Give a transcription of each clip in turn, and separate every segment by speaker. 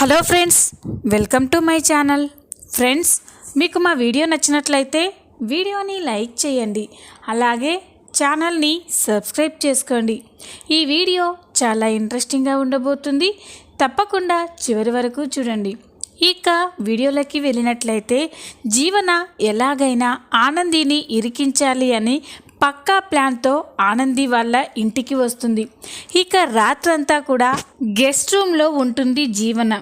Speaker 1: Hello friends welcome to my channel. Friends మీకు మా video నచ్చినట్లయితే వీడియోని లైక్ చేయండి. అలాగే ఛానల్ని సబ్స్క్రైబ్ చేసుకోండి. ఈ వీడియో చాలా ఇంట్రెస్టింగ్గా ఉండబోతుంది. తప్పకుండా చివరి వరకు చూడండి. ఇక వీడియోలోకి వెళ్ళినట్లయితే జీవన ఎలాగైనా ఆనందిని ఇరికించాలి అని పక్కా ప్లాన్తో ఆనంది వాళ్ళ ఇంటికి వస్తుంది. ఇక రాత్రంతా కూడా గెస్ట్ రూమ్లో ఉంటుంది జీవన.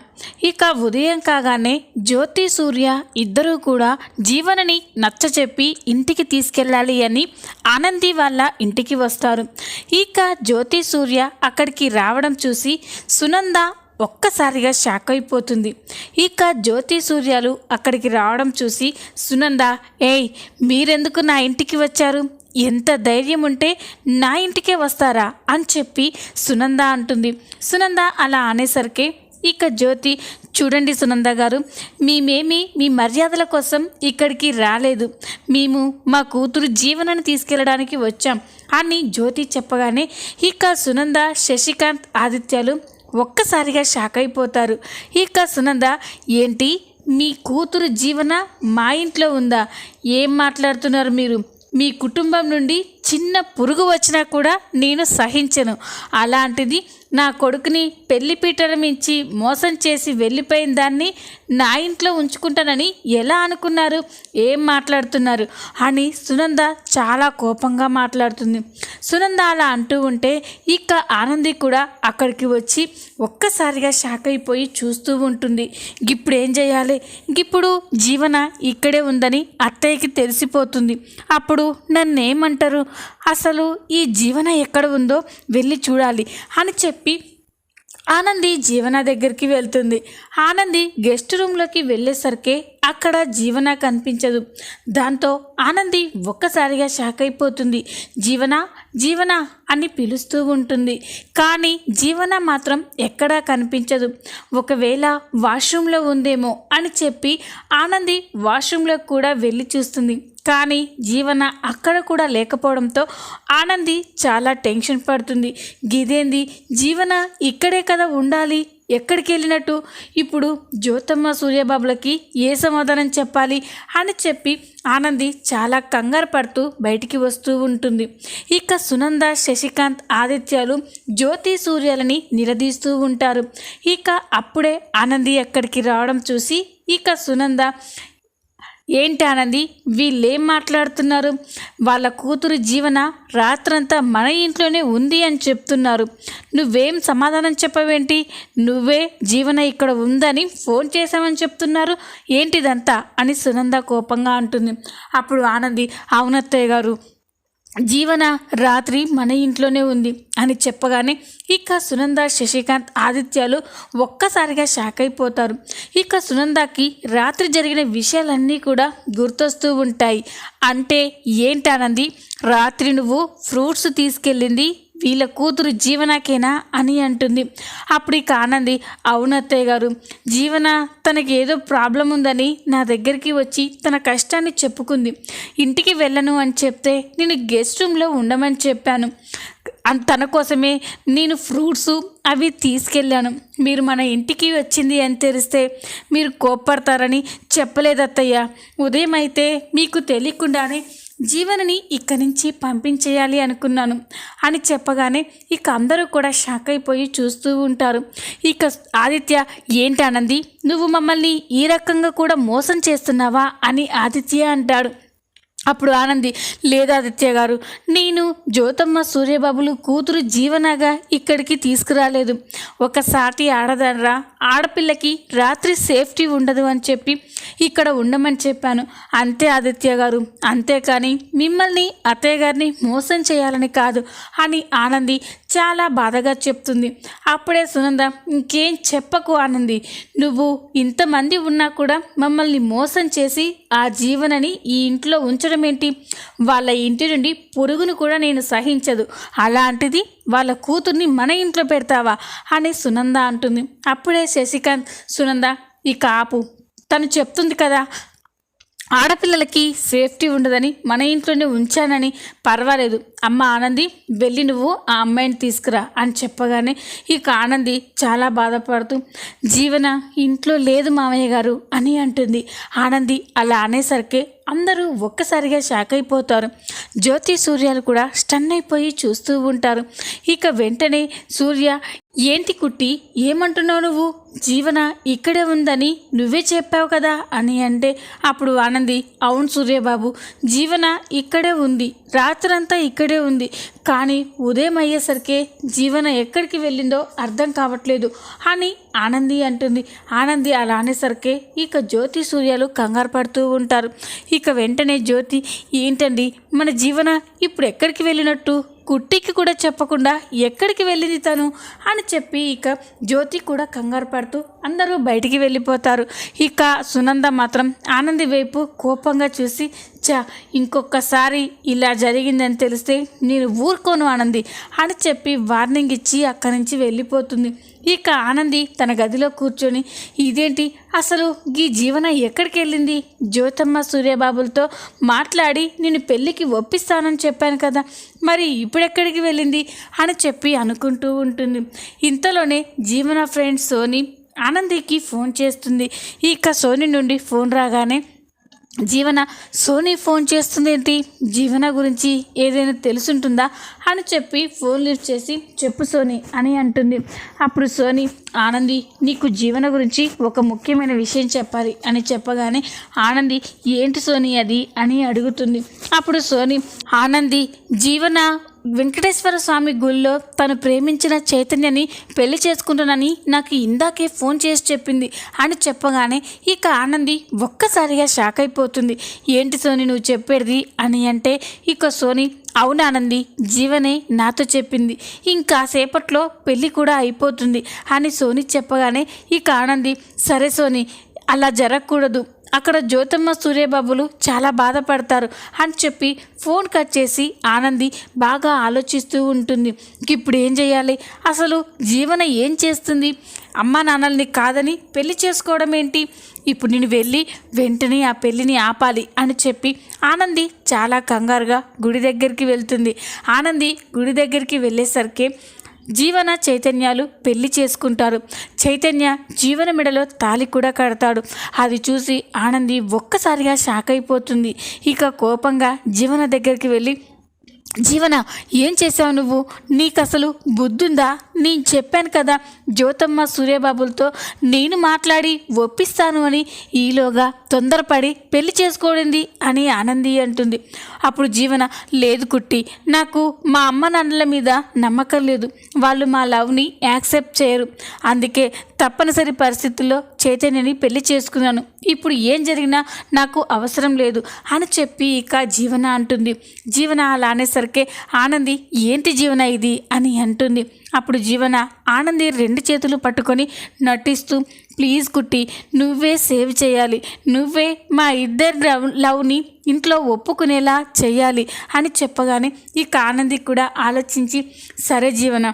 Speaker 1: ఇక ఉదయం కాగానే జ్యోతి సూర్య ఇద్దరూ కూడా జీవనని నచ్చచెప్పి ఇంటికి తీసుకెళ్ళాలి అని ఆనంది వాళ్ళ ఇంటికి వస్తారు. ఇక జ్యోతి సూర్య అక్కడికి రావడం చూసి సునంద ఒక్కసారిగా షాక్ అయిపోతుంది. ఇక జ్యోతి సూర్యాలు అక్కడికి రావడం చూసి సునంద ఏయ్ మీరెందుకు నా ఇంటికి వచ్చారు? ఎంత ధైర్యం ఉంటే నా ఇంటికే వస్తారా అని చెప్పి సునంద అంటుంది. సునంద అలా అనేసరికి ఇక జ్యోతి చూడండి సునంద గారు మేమేమి మీ మర్యాదల కోసం ఇక్కడికి రాలేదు. మేము మా కూతురు జీవనాన్ని తీసుకెళ్ళడానికి వచ్చాం అని జ్యోతి చెప్పగానే ఇక సునంద శశికాంత్ ఆదిత్యాలు ఒక్కసారిగా షాక్ అయిపోతారు. ఇక సునంద ఏంటి? మీ కూతురు జీవన మా ఇంట్లో ఉందా? ఏం మాట్లాడుతున్నారు మీరు? మీ కుటుంబం నుండి చిన్న పురుగు వచ్చినా కూడా నేను సహించను. అలాంటిది నా కొడుకుని పెళ్ళి పీటరం ఇచ్చి మోసం చేసి వెళ్ళిపోయిన దాన్ని నా ఇంట్లో ఉంచుకుంటానని ఎలా అనుకున్నారు? ఏం మాట్లాడుతున్నారు? అని సునంద చాలా కోపంగా మాట్లాడుతుంది. సునంద అలా అంటూ ఉంటే ఇక ఆనంది కూడా అక్కడికి వచ్చి ఒక్కసారిగా షాక్ అయిపోయి చూస్తూ ఉంటుంది. ఇప్పుడు ఏం చేయాలి? ఇప్పుడు జీవన ఇక్కడే ఉందని అత్తయ్యకి తెలిసిపోతుంది. అప్పుడు నన్ను ఏమంటారు అసలు ఈ జీవన ఎక్కడ ఉందో వెళ్ళి చూడాలి అని చెప్పి ఆనంది జీవన దగ్గరికి వెళ్తుంది. ఆనంది గెస్ట్ రూమ్లోకి వెళ్ళేసరికి అక్కడ జీవన కనిపించదు. దాంతో ఆనంది ఒక్కసారిగా షాక్ అయిపోతుంది. జీవన జీవన అని పిలుస్తూ ఉంటుంది. కానీ జీవన మాత్రం ఎక్కడా కనిపించదు. ఒకవేళ వాష్రూమ్లో ఉందేమో అని చెప్పి ఆనంది వాష్రూమ్లో కూడా వెళ్ళి చూస్తుంది. కానీ జీవన అక్కడ కూడా లేకపోవడంతో ఆనంది చాలా టెన్షన్ పడుతుంది. గిదేంది జీవన ఇక్కడే కదా ఉండాలి ఎక్కడికి వెళ్ళినట్టు ఇప్పుడు జ్యోతమ్మ సూర్యబాబులకి ఏ సమాధానం చెప్పాలి అని చెప్పి ఆనంది చాలా కంగారు పడుతూ బయటికి వస్తూ ఉంటుంది. ఇక సునంద శశికాంత్ ఆదిత్యాలు జ్యోతి సూర్యాలని నిలదీస్తూ ఉంటారు. ఇక అప్పుడే ఆనంది అక్కడికి రావడం చూసి ఇక సునంద ఏంటి ఆనంది? వీళ్ళేం మాట్లాడుతున్నారు? వాళ్ళ కూతురు జీవన రాత్రంతా మన ఇంట్లోనే ఉంది అని చెప్తున్నారు. నువ్వేం సమాధానం చెప్పవేంటి? నువ్వే జీవన ఇక్కడ ఉందని ఫోన్ చేశామని చెప్తున్నారు. ఏంటిదంతా? అని సునంద కోపంగా అంటుంది. అప్పుడు ఆనంది అవునత్తయ్య గారు జీవన రాత్రి మన ఇంట్లోనే ఉంది అని చెప్పగానే ఇక సునంద శశికాంత్ ఆదిత్యాలు ఒక్కసారిగా షాక్ అయిపోతారు. ఇక సునందకి రాత్రి జరిగిన విషయాలన్నీ కూడా గుర్తొస్తూ ఉంటాయి. అంటే ఏంటనంది? రాత్రి నువ్వు ఫ్రూట్స్ తీసుకెళ్ళింది వీళ్ళ కూతురు జీవనకేనా అని అంటుంది. అప్పుడు ఇక ఆనంది అవునత్తయ్య గారు జీవన తనకి ఏదో ప్రాబ్లం ఉందని నా దగ్గరికి వచ్చి తన కష్టాన్ని చెప్పుకుంది. ఇంటికి వెళ్ళను అని చెప్తే నేను గెస్ట్ రూమ్లో ఉండమని చెప్పాను. తన కోసమే నేను ఫ్రూట్స్ అవి తీసుకెళ్ళాను. మీరు మన ఇంటికి వచ్చింది అని తెలిస్తే మీరు కోప్పడతారని చెప్పలేదత్తయ్య ఉదయం అయితే మీకు తెలియకుండానే జీవనని ఇక్కడి నుంచి పంపించేయాలి అనుకున్నాను. అని చెప్పగానే ఇక అందరూ కూడా షాక్ అయిపోయి చూస్తూ ఉంటారు. ఇక ఆదిత్య ఏంటి ఆనంది? నువ్వు మమ్మల్ని ఈ రకంగా కూడా మోసం చేస్తున్నావా? అని ఆదిత్య అంటాడు. అప్పుడు ఆనంది లేదా ఆదిత్య గారు నేను జ్యోతమ్మ సూర్యబాబులు కూతురు జీవనగా ఇక్కడికి తీసుకురాలేదు. ఒక సాటి ఆడదనరా. ఆడపిల్లకి రాత్రి సేఫ్టీ ఉండదు అని చెప్పి ఇక్కడ ఉండమని చెప్పాను. అంతే ఆదిత్య గారు. అంతేకాని మిమ్మల్ని అత్తయ్య గారిని మోసం చేయాలని కాదు అని ఆనంది చాలా బాధగా చెప్తుంది. అప్పుడే సునంద ఇంకేం చెప్పకు ఆనంది. నువ్వు ఇంతమంది ఉన్నా కూడా మమ్మల్ని మోసం చేసి ఆ జీవనని ఈ ఇంట్లో ఉంచడం ఏంటి? వాళ్ళ ఇంటి నుండి పొరుగును కూడా నేను సహించదు. అలాంటిది వాళ్ళ కూతుర్ని మన ఇంట్లో పెడతావా? అని సునంద అంటుంది. అప్పుడే శశికాంత్ సునంద ఈ కాపు తను చెప్తుంది కదా ఆడపిల్లలకి సేఫ్టీ ఉండదని మన ఇంట్లోనే ఉంచానని పర్వాలేదు. అమ్మ ఆనంది వెళ్ళి నువ్వు ఆ అమ్మాయిని తీసుకురా అని చెప్పగానే ఇక ఆనంది చాలా బాధపడుతూ జీవన ఇంట్లో లేదు మామయ్య గారు అని అంటుంది. ఆనంది అలా అనేసరికి అందరూ ఒక్కసారిగా షాక్ అయిపోతారు. జ్యోతి సూర్యాలు కూడా స్టన్ అయిపోయి చూస్తూ ఉంటారు. ఇక వెంటనే సూర్య ఏంటి కుట్టి ఏమంటున్నావు నువ్వు? జీవన ఇక్కడే ఉందని నువ్వే చెప్పావు కదా? అని అంటే అప్పుడు ఆనంది అవును సూర్యబాబు జీవన ఇక్కడే ఉంది. రాత్రంతా ఇక్కడే ఉంది. కానీ ఉదయం అయ్యేసరికి జీవన ఎక్కడికి వెళ్ళిందో అర్థం కావట్లేదు అని ఆనంది అంటుంది. ఆనంది అలా అనేసరికి ఇక జ్యోతి సూర్యాలు కంగారు పడుతూ ఉంటారు. ఇక వెంటనే జ్యోతి ఏంటండి? మన జీవన ఇప్పుడు ఎక్కడికి వెళ్ళినట్టు? కుట్టికి కూడా చెప్పకుండా ఎక్కడికి వెళ్ళింది తను? అని చెప్పి ఇక జ్యోతి కూడా కంగారు పడుతూ అందరూ బయటికి వెళ్ళిపోతారు. ఇక సునంద మాత్రం ఆనంది వైపు కోపంగా చూసి చా ఇంకొకసారి ఇలా జరిగిందని తెలిస్తే నేను ఊరుకోను ఆనంది అని చెప్పి వార్నింగ్ ఇచ్చి అక్కడి నుంచి వెళ్ళిపోతుంది. ఇక ఆనంది తన గదిలో కూర్చొని ఇదేంటి? అసలు ఈ జీవన ఎక్కడికి వెళ్ళింది? జ్యోతమ్మ సూర్యబాబులతో మాట్లాడి నేను పెళ్ళికి ఒప్పిస్తానని చెప్పాను కదా మరి ఇప్పుడెక్కడికి వెళ్ళింది? అని చెప్పి అనుకుంటూ ఉంటుంది. ఇంతలోనే జీవన ఫ్రెండ్ సోని ఆనందికి ఫోన్ చేస్తుంది. ఇక సోని నుండి ఫోన్ రాగానే జీవన సోనీ ఫోన్ చేస్తుంది ఏంటి? జీవన గురించి ఏదైనా తెలుసుంటుందా? అని చెప్పి ఫోన్ లిఫ్ట్ చేసి చెప్పు సోనీ అని అంటుంది. అప్పుడు సోనీ ఆనంది నీకు జీవన గురించి ఒక ముఖ్యమైన విషయం చెప్పాలి అని చెప్పగానే ఆనంది ఏంటి సోనీ అది? అని అడుగుతుంది. అప్పుడు సోనీ ఆనంది జీవన వెంకటేశ్వర స్వామి గుళ్ళో తను ప్రేమించిన చైతన్యని పెళ్ళి చేసుకుంటానని నాకు ఇందాకే ఫోన్ చేసి చెప్పింది. అని చెప్పగానే ఇక ఆనంది ఒక్కసారిగా షాక్ అయిపోతుంది. ఏంటి సోని నువ్వు చెప్పేది అని అంటే ఇక సోని అవునానంది జీవనే నాతో చెప్పింది. ఇంకా సేపట్లో పెళ్ళి కూడా అయిపోతుంది అని సోని చెప్పగానే ఇక ఆనంది సరే సోని అలా జరగకూడదు. అక్కడ జ్యోతమ్మ సూర్యబాబులు చాలా బాధపడతారు అని చెప్పి ఫోన్ కట్ చేసి ఆనంది బాగా ఆలోచిస్తూ ఉంటుంది. ఇప్పుడు ఏం చేయాలి? అసలు జీవన ఏం చేస్తుంది? అమ్మా నాన్నల్ని కాదని పెళ్ళి చేసుకోవడం ఏంటి? ఇప్పుడు నేను వెళ్ళి వెంటనే ఆ పెళ్ళిని ఆపాలి అని చెప్పి ఆనంది చాలా కంగారుగా గుడి దగ్గరికి వెళ్తుంది. ఆనంది గుడి దగ్గరికి వెళ్ళేసరికి జీవన చైతన్యాలు పెళ్ళి చేసుకుంటారు. చైతన్య జీవన మెడలో తాలి కూడా కడతాడు. అది చూసి ఆనంది ఒక్కసారిగా షాక్ అయిపోతుంది. ఇక కోపంగా జీవన దగ్గరికి వెళ్ళి జీవన ఏం చేసావు నువ్వు? నీకు అసలు బుద్ధుందా? నేను చెప్పాను కదా జ్యోతమ్మ సూర్యబాబులతో నేను మాట్లాడి ఒప్పిస్తాను అని ఈలోగా తొందరపడి పెళ్ళి చేసుకోడింది అని ఆనంది అంటుంది. అప్పుడు జీవన లేదు కుట్టి నాకు మా అమ్మ నాన్నల మీద నమ్మకం లేదు. వాళ్ళు మా లవ్ని యాక్సెప్ట్ చేయరు. అందుకే తప్పనిసరి పరిస్థితుల్లో చైతన్యని పెళ్ళి చేసుకున్నాను. ఇప్పుడు ఏం జరిగినా నాకు అవసరం లేదు అని చెప్పి ఇక జీవన అంటుంది. జీవన అలా అనేసరికి ఆనంది ఏంటి జీవన ఇది? అని అంటుంది. అప్పుడు జీవన ఆనంది రెండు చేతులు పట్టుకొని నటిస్తూ ప్లీజ్ కుట్టి నువ్వే సేవ్ చేయాలి. నువ్వే మా ఇద్దరి లవ్ లవ్ని ఇంట్లో ఒప్పుకునేలా చేయాలి అని చెప్పగానే ఇక ఆనంది కూడా ఆలోచించి సరే జీవన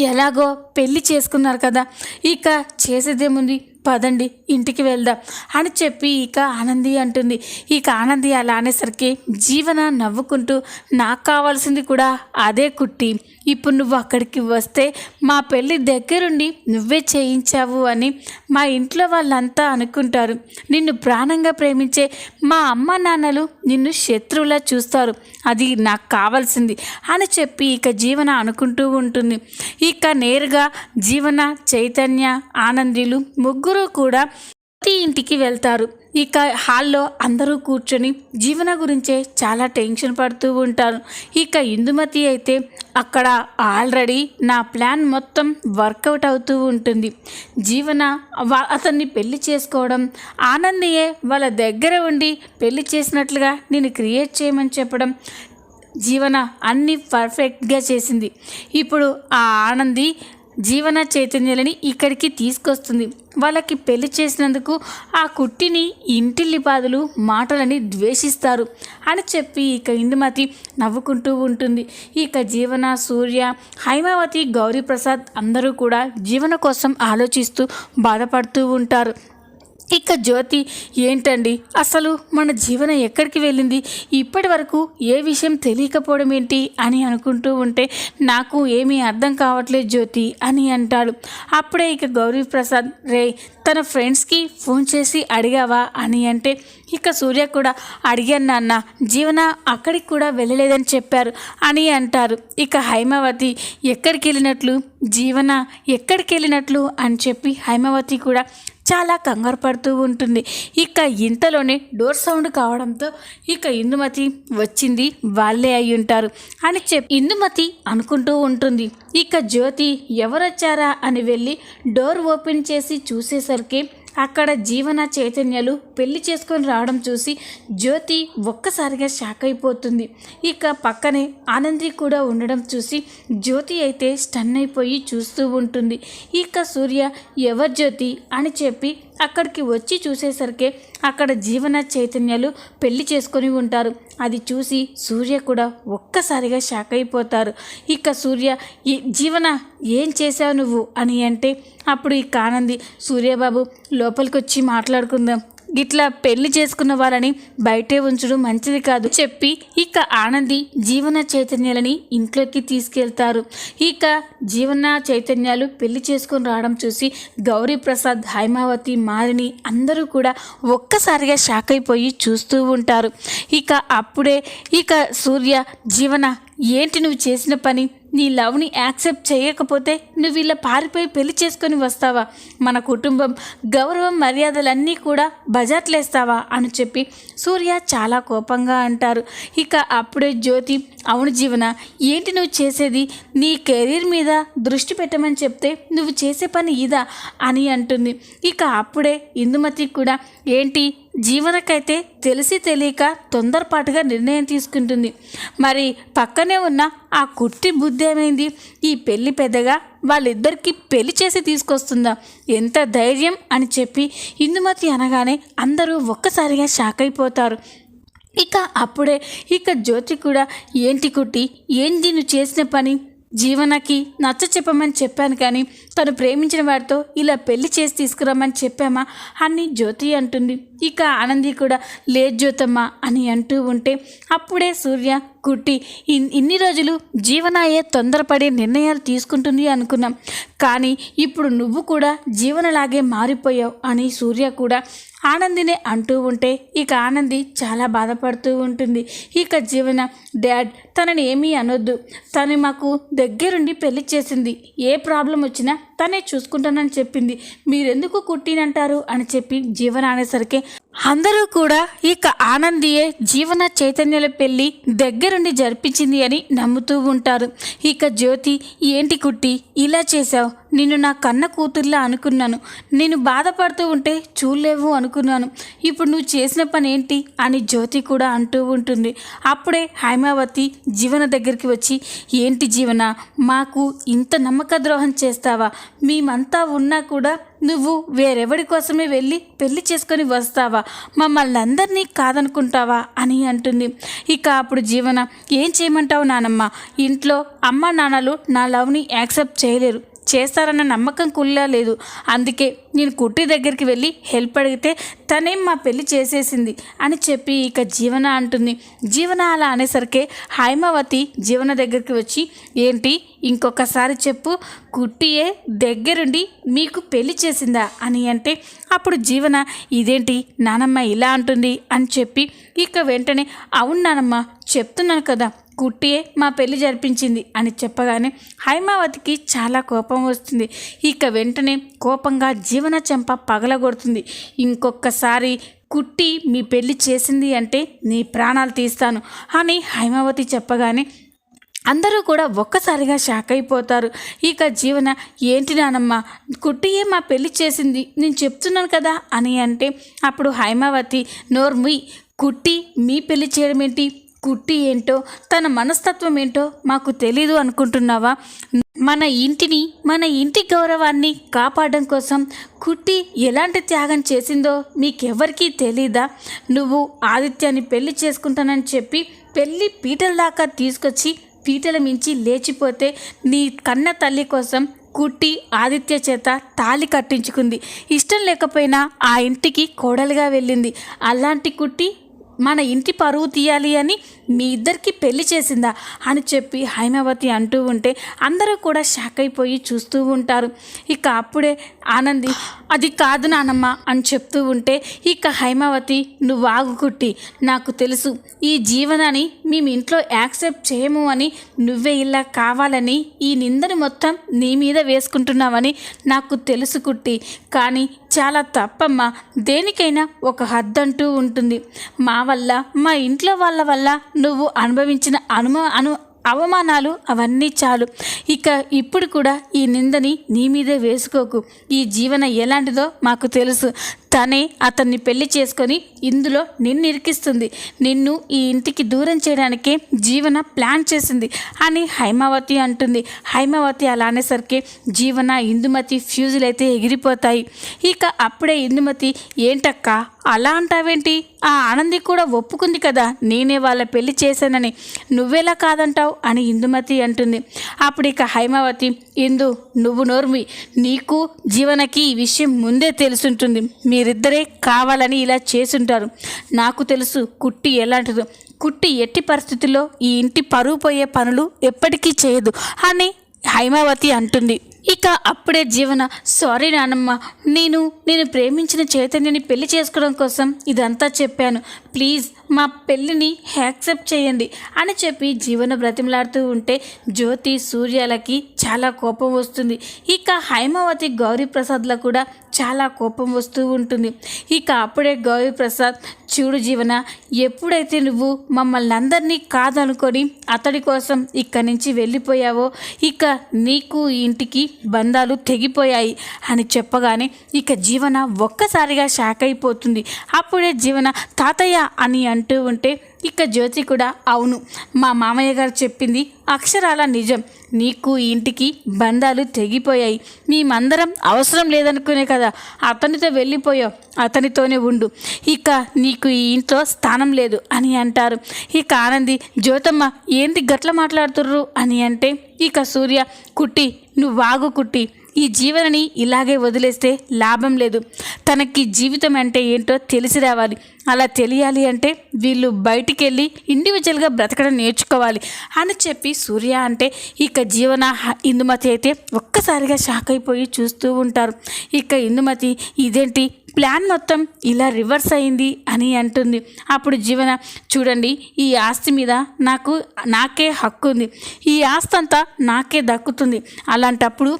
Speaker 1: ఎలాగో పెళ్ళి చేసుకున్నారు కదా ఇక చేసేదేముంది? పదండి ఇంటికి వెళ్దాం అని చెప్పి ఇక ఆనంది అంటుంది. ఇక ఆనంది అలా అనేసరికి జీవన నవ్వుకుంటూ నాకు కావాల్సింది కూడా అదే కుట్టి ఇప్పుడు నువ్వు అక్కడికి వస్తే మా పెళ్ళి దగ్గరుండి నువ్వే చేయించావు అని మా ఇంట్లో వాళ్ళంతా అనుకుంటారు. నిన్ను ప్రాణంగా ప్రేమించే మా అమ్మ నాన్నలు నిన్ను శత్రువులా చూస్తారు. అది నాకు కావాల్సింది అని చెప్పి ఇక జీవన అనుకుంటూ ఉంటుంది. ఇక నేరుగా జీవన చైతన్య ఆనందీలు ముగ్గురు కూడా ప్రతి ఇంటికి వెళ్తారు. ఇక హాల్లో అందరూ కూర్చొని జీవన గురించే చాలా టెన్షన్ పడుతూ ఉంటారు. ఇక ఇందుమతి అయితే అక్కడ ఆల్రెడీ నా ప్లాన్ మొత్తం వర్కౌట్ అవుతూ ఉంటుంది. జీవన అతన్ని పెళ్ళి చేసుకోవడం ఆనందియే వాళ్ళ దగ్గర ఉండి పెళ్ళి చేసినట్లుగా నేను క్రియేట్ చేయమని చెప్పడం జీవన అన్ని పర్ఫెక్ట్గా చేసింది. ఇప్పుడు ఆ ఆనంది జీవన చైతన్యాలని ఇక్కడికి తీసుకొస్తుంది. వాళ్ళకి పెళ్ళి చేసినందుకు ఆ కుట్టిని ఇంటిల్లిపాదులు మాటలని ద్వేషిస్తారు అని చెప్పి ఇక ఇందుమతి నవ్వుకుంటూ ఉంటుంది. ఇక జీవన సూర్య హైమావతి గౌరీప్రసాద్ అందరూ కూడా జీవన కోసం ఆలోచిస్తూ బాధపడుతూ ఉంటారు. ఇక జ్యోతి ఏంటండి? అసలు మన జీవనం ఎక్కడికి వెళ్ళింది? ఇప్పటి వరకు ఏ విషయం తెలియకపోవడం ఏంటి అని అనుకుంటూ ఉంటే నాకు ఏమీ అర్థం కావట్లేదు జ్యోతి అని అంటాడు. అప్పుడే ఇక గౌరీ ప్రసాద్ రే తన ఫ్రెండ్స్కి ఫోన్ చేసి అడిగావా? అని అంటే ఇక సూర్య కూడా అడిగాను నాన్న. జీవన అక్కడికి కూడా వెళ్ళలేదని చెప్పారు అని అంటారు. ఇక హైమావతి ఎక్కడికి వెళ్ళినట్లు? జీవన ఎక్కడికి వెళ్ళినట్లు? అని చెప్పి హైమావతి కూడా చాలా కంగారు పడుతూ ఉంటుంది. ఇక ఇంతలోనే డోర్ సౌండ్ కావడంతో ఇక ఇందుమతి వచ్చింది. వాళ్ళే అయి ఉంటారు అని చెప్పి ఇందుమతి అనుకుంటూ ఉంటుంది. ఇక జ్యోతి ఎవరొచ్చారా అని వెళ్ళి డోర్ ఓపెన్ చేసి చూసేసరికి అక్కడ జీవన చైతన్యాలు పెళ్ళి చేసుకొని రావడం చూసి జ్యోతి ఒక్కసారిగా షాక్ అయిపోతుంది. ఇక పక్కనే ఆనంది కూడా ఉండడం చూసి జ్యోతి అయితే స్టన్ అయిపోయి చూస్తూ ఉంటుంది. ఇక సూర్య ఎవరు జ్యోతి? అని చెప్పి అక్కడికి వచ్చి చూసేసరికి అక్కడ జీవన చైతన్యాలు పెళ్ళి చేసుకొని ఉంటారు. అది చూసి సూర్య కూడా ఒక్కసారిగా షాక్ అయిపోతారు. ఇక సూర్య ఈ జీవన ఏం చేశావు నువ్వు? అని అంటే అప్పుడు ఇక ఆనంది సూర్యబాబు లోపలికి వచ్చి మాట్లాడుకుందాం. ఇట్లా పెళ్ళి చేసుకున్న వాళ్ళని బయటే ఉంచడం మంచిది కాదు చెప్పి ఇక ఆనంది జీవన చైతన్యాలని ఇంట్లోకి తీసుకెళ్తారు. ఇక జీవన చైతన్యాలు పెళ్ళి చేసుకుని రావడం చూసి గౌరీ ప్రసాద్ హైమావతి మారిని అందరూ కూడా ఒక్కసారిగా షాక్ అయిపోయి చూస్తూ ఉంటారు. ఇక అప్పుడే ఇక సూర్య జీవన ఏంటి నువ్వు చేసిన పని? నీ లవ్ని యాక్సెప్ట్ చేయకపోతే నువ్వు ఇలా పారిపోయి పెళ్ళి చేసుకొని వస్తావా? మన కుటుంబం గౌరవం మర్యాదలన్నీ కూడా బజాట్లేస్తావా అని చెప్పి సూర్య చాలా కోపంగా అంటారు. ఇక అప్పుడే జ్యోతి అవును జీవన ఏంటి నువ్వు చేసేది? నీ కెరీర్ మీద దృష్టి పెట్టమని చెప్తే నువ్వు చేసే పని ఇదా? అని అంటుంది. ఇక అప్పుడే ఇందుమతి కూడా ఏంటి? జీవనకైతే తెలిసి తెలియక తొందరపాటుగా నిర్ణయం తీసుకుంటుంది. మరి పక్కనే ఉన్న ఆ కుట్టి బుద్ధి ఏమైంది? ఈ పెళ్ళి పెద్దగా వాళ్ళిద్దరికీ పెళ్ళి చేసి తీసుకొస్తుందా? ఎంత ధైర్యం అని చెప్పి ఇందుమతి అనగానే అందరూ ఒక్కసారిగా షాక్ అయిపోతారు. ఇక అప్పుడే ఇక జ్యోతి కూడా ఏంటి కుట్టి ఏంటి నువ్వు చేసిన పని? జీవనకి నచ్చ చెప్పమని చెప్పాను కానీ తను ప్రేమించిన వాడితో ఇలా పెళ్ళి చేసి తీసుకురమ్మని చెప్పామా? అని జ్యోతి అంటుంది. ఇక ఆనంది కూడా లేదు జ్యోతమ్మ అని అంటూ ఉంటే అప్పుడే సూర్య కుట్టి ఇన్- ఇన్ని రోజులు జీవనాయే తొందరపడే నిర్ణయాలు తీసుకుంటుంది అనుకున్నాం. కానీ ఇప్పుడు నువ్వు కూడా జీవనలాగే మారిపోయావు అని సూర్య కూడా ఆనందినే అంటూ ఉంటే ఇక ఆనంది చాలా బాధపడుతూ ఉంటుంది. ఇక జీవన డాడ్ తనని ఏమీ అనొద్దు. తను మాకు దగ్గరుండి పెళ్ళి చేసింది. ఏ ప్రాబ్లం వచ్చినా తనే చూసుకుంటానని చెప్పింది. మీరెందుకు కుట్టినంటారు? అని చెప్పి జీవన అనేసరికి అందరూ కూడా ఇక ఆనందియే జీవన చైతన్యాల పెళ్ళి దగ్గరుండి జరిపించింది అని నమ్ముతూ ఉంటారు. ఇక జ్యోతి ఏంటి కుట్టి ఇలా చేశావు? నిన్ను నా కన్న కూతుర్లా అనుకున్నాను. నేను బాధపడుతూ ఉంటే చూడలేవు అనుకున్నాను. ఇప్పుడు నువ్వు చేసిన పని ఏంటి అని జ్యోతి కూడా అంటూ ఉంటుంది. అప్పుడే హైమావతి జీవన దగ్గరికి వచ్చి ఏంటి జీవన మాకు ఇంత నమ్మక ద్రోహం చేస్తావా? మేమంతా ఉన్నా కూడా నువ్వు వేరెవడి కోసమే వెళ్ళి పెళ్ళి చేసుకొని వస్తావా? మమ్మల్ని అందరినీ కాదనుకుంటావా? అని అంటుంది. ఇక అప్పుడు జీవన ఏం చేయమంటావు నానమ్మ? ఇంట్లో అమ్మ నాన్నలు నా లవ్ని యాక్సెప్ట్ చేయలేరు. చేస్తారన్న నమ్మకం కుల్లా లేదు. అందుకే నేను కుట్టి దగ్గరికి వెళ్ళి హెల్ప్ అడిగితే తనేం మా పెళ్ళి చేసేసింది అని చెప్పి ఇక జీవన అంటుంది. జీవన అలా అనేసరికి హైమావతి జీవన దగ్గరికి వచ్చి ఏంటి? ఇంకొకసారి చెప్పు. కుట్టియే దగ్గరుండి మీకు పెళ్ళి చేసిందా? అని అంటే అప్పుడు జీవన ఇదేంటి? నానమ్మ ఇలా అంటుంది అని చెప్పి ఇక వెంటనే అవును నానమ్మ చెప్తున్నాను కదా. కుట్టియే మా పెళ్ళి జరిపించింది అని చెప్పగానే హైమావతికి చాలా కోపం వస్తుంది. ఇక వెంటనే కోపంగా జీవన చెంప పగలగొడుతుంది. ఇంకొకసారి కుట్టి మీ పెళ్ళి చేసింది అంటే నీ ప్రాణాలు తీస్తాను అని హైమావతి చెప్పగానే అందరూ కూడా ఒక్కసారిగా షాక్ అయిపోతారు. ఇక జీవన ఏంటి నానమ్మ కుట్టియే మా పెళ్ళి చేసింది నేను చెప్తున్నాను కదా అని అంటే అప్పుడు హైమావతి నోర్మి కుట్టి మీ పెళ్ళి చేయడం ఏంటి కుట్టి ఏంటో తన మనస్తత్వం ఏంటో మాకు తెలీదు అనుకుంటున్నావా? మన ఇంటిని మన ఇంటి గౌరవాన్ని కాపాడడం కోసం కుట్టి ఎలాంటి త్యాగం చేసిందో మీకెవరికీ తెలీదా? నువ్వు ఆదిత్యాన్ని పెళ్ళి చేసుకుంటానని చెప్పి పెళ్ళి పీటల దాకా తీసుకొచ్చి పీటల మించి లేచిపోతే నీ కన్న తల్లి కోసం కుట్టి ఆదిత్య చేత తాలి కట్టించుకుంది. ఇష్టం లేకపోయినా ఆ ఇంటికి కోడలుగా వెళ్ళింది. అలాంటి కుట్టి మన ఇంటి పరువు తీయాలి అని మీ ఇద్దరికి పెళ్ళి చేసిందా అని చెప్పి హైమావతి అంటూ ఉంటే అందరూ కూడా షాక్ అయిపోయి చూస్తూ ఉంటారు. ఇక అప్పుడే ఆనంది అది కాదు నానమ్మ అని చెప్తూ ఉంటే ఇక హైమావతి నువ్వు ఆగుకుట్టి నాకు తెలుసు. ఈ జీవనాన్ని మేము ఇంట్లో యాక్సెప్ట్ చేయము అని నువ్వే ఇలా కావాలని ఈ నిందని మొత్తం నీ మీద వేసుకుంటున్నావని నాకు తెలుసు కుట్టి. కానీ చాలా తప్పమ్మా దేనికైనా ఒక హద్దంటూ ఉంటుంది. మా వల్ల మా ఇంట్లో వాళ్ళ వల్ల నువ్వు అనుభవించిన అనుమ అను అవమానాలు అవన్నీ చాలు. ఇక ఇప్పుడు కూడా ఈ నిందని నీ మీదే వేసుకోకు. ఈ జీవన ఎలాంటిదో మాకు తెలుసు. తనే అతన్ని పెళ్ళి చేసుకొని ఇందులో నిన్ను ఇరికిస్తుంది. నిన్ను ఈ ఇంటికి దూరం చేయడానికే జీవన ప్లాన్ చేసింది అని హైమావతి అంటుంది. హైమావతి అలా అనేసరికి జీవన ఇందుమతి ఫ్యూజులు అయితే ఎగిరిపోతాయి. ఇక అప్పుడే ఇందుమతి ఏంటక్క అలా అంటావేంటి? ఆ ఆనంది కూడా ఒప్పుకుంది కదా నేనే వాళ్ళ పెళ్ళి చేశానని. నువ్వెలా కాదంటావు? అని ఇందుమతి అంటుంది. అప్పుడు ఇక హైమావతి ఇందు నువ్వు నోర్మి. నీకు జీవనకి ఈ విషయం ముందే తెలుసుంటుంది. మీరిద్దరే కావాలని ఇలా చేసుంటారు. నాకు తెలుసు కుట్టి ఎలాంటిదో. కుట్టి ఎట్టి పరిస్థితుల్లో ఈ ఇంటి పరువు పోయే పనులు ఎప్పటికీ చేయదు అని హైమావతి అంటుంది. ఇక అప్పుడే జీవన సారీ నానమ్మ నేను నేను ప్రేమించిన చైతన్యని పెళ్ళి చేసుకోవడం కోసం ఇదంతా చెప్పాను. ప్లీజ్ మా పెళ్ళిని యాక్సెప్ట్ చేయండి అని చెప్పి జీవన బ్రతిమలాడుతూ ఉంటే జ్యోతి సూర్యాలకి చాలా కోపం వస్తుంది. ఇక హైమావతి గౌరీప్రసాద్లో కూడా చాలా కోపం వస్తూ ఉంటుంది. ఇక అప్పుడే గౌరీప్రసాద్ చూడు జీవన ఎప్పుడైతే నువ్వు మమ్మల్ని అందరినీ కాదనుకొని అతడి కోసం ఇక్కడి నుంచి వెళ్ళిపోయావో ఇక నీకు ఇంటికి బంధాలు తెగిపోయాయి అని చెప్పగానే ఇక జీవన ఒక్కసారిగా షాక్ అయిపోతుంది. అప్పుడే జీవన తాతయ్య అని అంటూ ఉంటే ఇక జ్యోతి కూడా అవును మా మామయ్య గారు చెప్పింది అక్షరాల నిజం. నీకు ఇంటికి బంధాలు తెగిపోయాయి. మేమందరం అవసరం లేదనుకునే కదా. అతనితో వెళ్ళిపోయావు అతనితోనే ఉండు. ఇక నీకు ఈ ఇంట్లో స్థానం లేదు అని అంటారు. ఇక ఆనంది జ్యోతమ్మ ఏంది గట్ల మాట్లాడుతుర్రు? అని అంటే ఇక సూర్య కుట్టి నువ్వు వాగు కుట్టి. ఈ జీవనని ఇలాగే వదిలేస్తే లాభం లేదు. తనకి జీవితం అంటే ఏంటో తెలిసి రావాలి. అలా తెలియాలి అంటే వీళ్ళు బయటికి వెళ్ళి ఇండివిజువల్గా బ్రతకడం నేర్చుకోవాలి అని చెప్పి సూర్య అంటే ఇక జీవన ఇందుమతి అయితే ఒక్కసారిగా షాక్ అయిపోయి చూస్తూ ఉంటారు. ఇక ఇందుమతి ఇదేంటి? ప్లాన్ మొత్తం ఇలా రివర్స్ అయింది అని అంటుంది. అప్పుడు జీవన చూడండి ఈ ఆస్తి మీద నాకు నాకే హక్కు ఉంది ఈ ఆస్తి అంతా నాకే దక్కుతుంది. అలాంటప్పుడు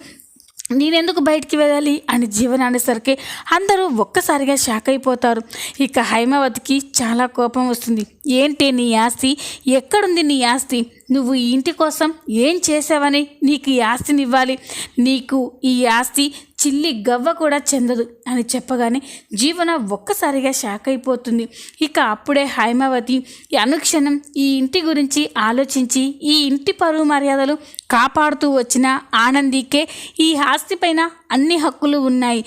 Speaker 1: నేనెందుకు బయటికి వెళ్ళాలి? అని జీవన అనేసరికి అందరూ ఒక్కసారిగా షాక్ అయిపోతారు. ఇక హైమావతికి చాలా కోపం వస్తుంది. ఏంటి నీ ఆస్తి? ఎక్కడుంది నీ ఆస్తి? నువ్వు ఈ ఇంటి కోసం ఏం చేసావని నీకు ఈ ఆస్తిని ఇవ్వాలి నీకు ఈ ఆస్తి చిల్లి గవ్వ కూడా చెందదు అని చెప్పగానే జీవన ఒక్కసారిగా షాక్ అయిపోతుంది. ఇక అప్పుడే హైమావతి అనుక్షణం ఈ ఇంటి గురించి ఆలోచించి ఈ ఇంటి పరువు మర్యాదలు కాపాడుతూ వచ్చిన ఆనందికే ఈ ఆస్తి పైన అన్ని హక్కులు ఉన్నాయి.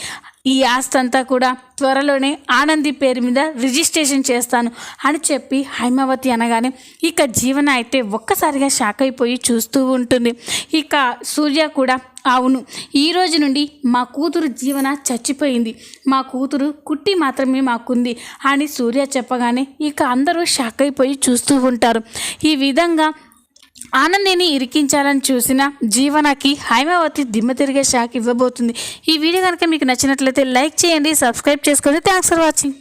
Speaker 1: ఈ ఆస్తి అంతా కూడా త్వరలోనే ఆనంది పేరు మీద రిజిస్ట్రేషన్ చేస్తాను అని చెప్పి హైమావతి అనగానే ఇక జీవన అయితే ఒక్కసారిగా షాక్ అయిపోయి చూస్తూ ఉంటుంది. ఇక సూర్య కూడా అవును. ఈ రోజు నుండి మా కూతురు జీవన చచ్చిపోయింది. మా కూతురు కుట్టి మాత్రమే మాకుంది అని సూర్య చెప్పగానే ఇక అందరూ షాక్ అయిపోయి చూస్తూ ఉంటారు. ఈ విధంగా ఆనందిని ఇరికించాలని చూసిన జీవనకి హైమావతి దిమ్మ తిరిగే షాక్ ఇవ్వబోతుంది. ఈ వీడియో కనుక మీకు నచ్చినట్లయితే లైక్ చేయండి సబ్స్క్రైబ్ చేసుకోండి. Thanks for watching